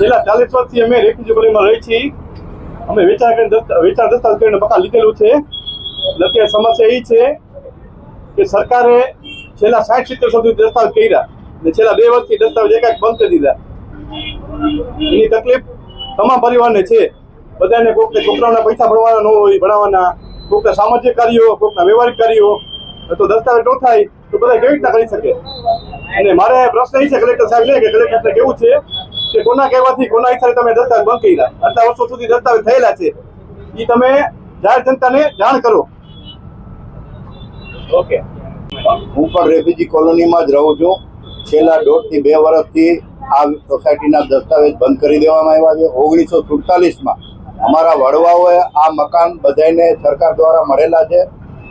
છેલ્લા ચાલીસ વર્ષથી અમે રેફ્યુજી કોલોનીમાં રહી છીએ. અમે વેચાણ કરીને વેચાણ દસ્તાવેજ કરીને મકાન લીધેલું છે. એટલે અત્યારે સમસ્યા એ છે કે સરકારે છેલ્લા સાઠ સિત્તેર સુધી દસ્તાવેજ કર્યા અને છેલ્લા બે વર્ષથી દસ્તાવેજ એકાએક બંધ કરી દીધા. એની તકલીફ તમામ પરિવારને છે. બધાને કોઈકને છોકરાઓના પૈસા ભરવાના ન હોય, ભણાવવાના. કોઈકના સામાજિક કાર્યો કોઈકના વ્યવહારિક કાર્યો. તો દસ્તાવેજ ન થાય તો બધા કેવી રીતના કરી શકે? અને મારે પ્રશ્ન એ છે, કલેક્ટર સાહેબ કે કલેક્ટરને કેવું છે? કે કોના કહેવાથી કોના હિસાબે તમે દસ્તાવેજ બંધ કર્યા? આટલા વર્ષો સુધી દસ્તાવેજ થયેલા છે. એ તમે જાહેર જનતાને જાણ કરો. ઓકે. હું પણ રેફ્યુજી કોલોનીમાં જ રહું છું. છેલ્લા દોઢથી બે વર્ષથી આ સોસાયટીના દસ્તાવેજ બંધ કરી દેવામાં આવ્યા છે. ઓગણીસો સુડતાલીસમાં અમારા વડવાઓએ આ મકાન બધાને સરકાર દ્વારા મળેલા છે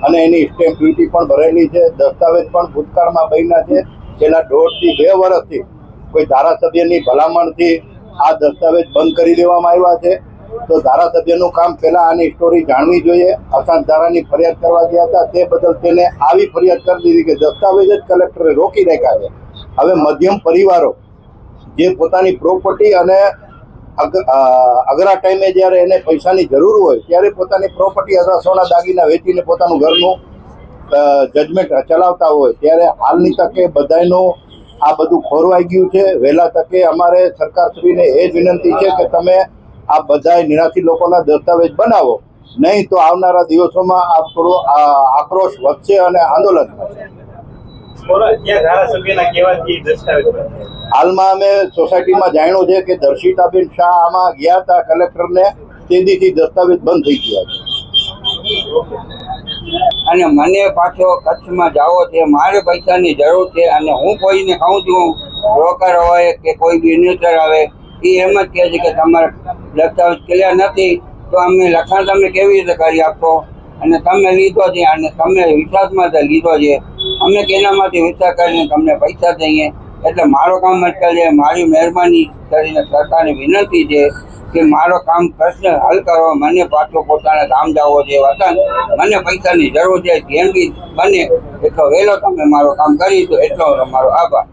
અને એની સ્ટેમ્પ ડ્યુટી પણ ભરેલી છે. દસ્તાવેજ પણ ભૂતકાળમાં બન્યા છે. છેલ્લા દોઢથી બે વર્ષથી કોઈ ધારાસભ્યની ભલામણથી આ દસ્તાવેજ બંધ કરી દેવામાં આવ્યા છે. તો ધારાસભ્યનું કામ પહેલા આની સ્ટોરી જાણવી જોઈએ. અશાંત ધારાની ફરિયાદ કરવા ગયા હતા. તે બદલ તેને આવી ફરિયાદ કરી દીધી કે દસ્તાવેજ જ કલેક્ટરે રોકી રાખ્યા છે. હવે મધ્યમ પરિવારો જે પોતાની પ્રોપર્ટી અને અઘરા ટાઈમે જ્યારે એને પૈસાની જરૂર હોય, ત્યારે પોતાની પ્રોપર્ટી અથવા સોના દાગીના વેચીને પોતાનું ઘરનું જજમેન્ટ ચલાવતા હોય, ત્યારે હાલની તકે બધાયનું આ બધું ખોરવાઈ ગયું છે. વહેલા તકે અમારે સરકારશ્રીને એ જ વિનંતી છે કે તમે આ બધા નિરાશી લોકોના દસ્તાવેજ બનાવો. નહીં તો આવનારા દિવસોમાં આ આક્રોશ વધશે અને આંદોલન. હાલમાં અમે સોસાયટીમાં જાણ્યું છે કે દર્શિતાબેન શાહ આમાં ગયા હતા કલેક્ટરને. તેથી દસ્તાવેજ બંધ થઈ ગયા છે. અને મને પાછો કચ્છમાં જાવો છે, મારે પૈસાની જરૂર છે અને હું કોઈને કહું છું બ્રોકર હોય કે કોઈ બિઝનેસર આવે, એ એમ જ કહે છે કે તમારા દસ્તાવેજ ક્લિયર નથી, તો અમે લખાણ તમે કેવી રીતે કરી આપશો? અને તમે લીધો છે અને તમે વિશ્વાસમાં લીધો છે. અમે કેનામાંથી વિચાર કરીને તમને પૈસા દઈએ. એટલે મારો કામ અટકાવી દે, મારી મહેરબાની કરીને સરકારને વિનંતી છે કે મારો કામ પ્રશ્ન હલ કરવા મને પાછો પોતાને કામ જવો છે વતન મને પૈસાની જરૂર છે જેમ બી બને એટલો વહેલો તમે મારો કામ કરી દો એટલો મારો આભાર.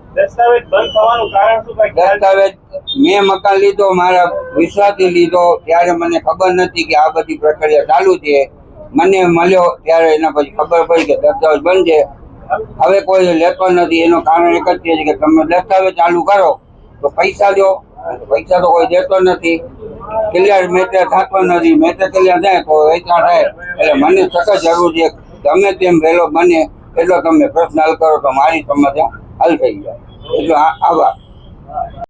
દસ્તાવેજ મેં મકાન લીધો મારા વિશ્વાસથી લીધો ત્યારે મને ખબર નથી કે આ બધી પ્રક્રિયા ચાલુ છે. મને મળ્યો ત્યારે એના પછી ખબર પડી કે દસ્તાવેજ બંધ છે. હવે કોઈ લેતો નથી એનું કારણ એક જ છે કે તમે દસ્તાવેજ ચાલુ કરો. તો પૈસા દો પૈસા તો કોઈ દેતો નથી. ક્લિયર મેટર થતો નથી. મેટર કલ્યાણ થાય, તો વેચાણ થાય. એટલે મને સખત જરૂર છે તમે તેમ વહેલો બને એટલો તમે પ્રશ્ન હલ કરો તો મારી સમસ્યા હલ થઈ જાય. એટલો આ- આભાર.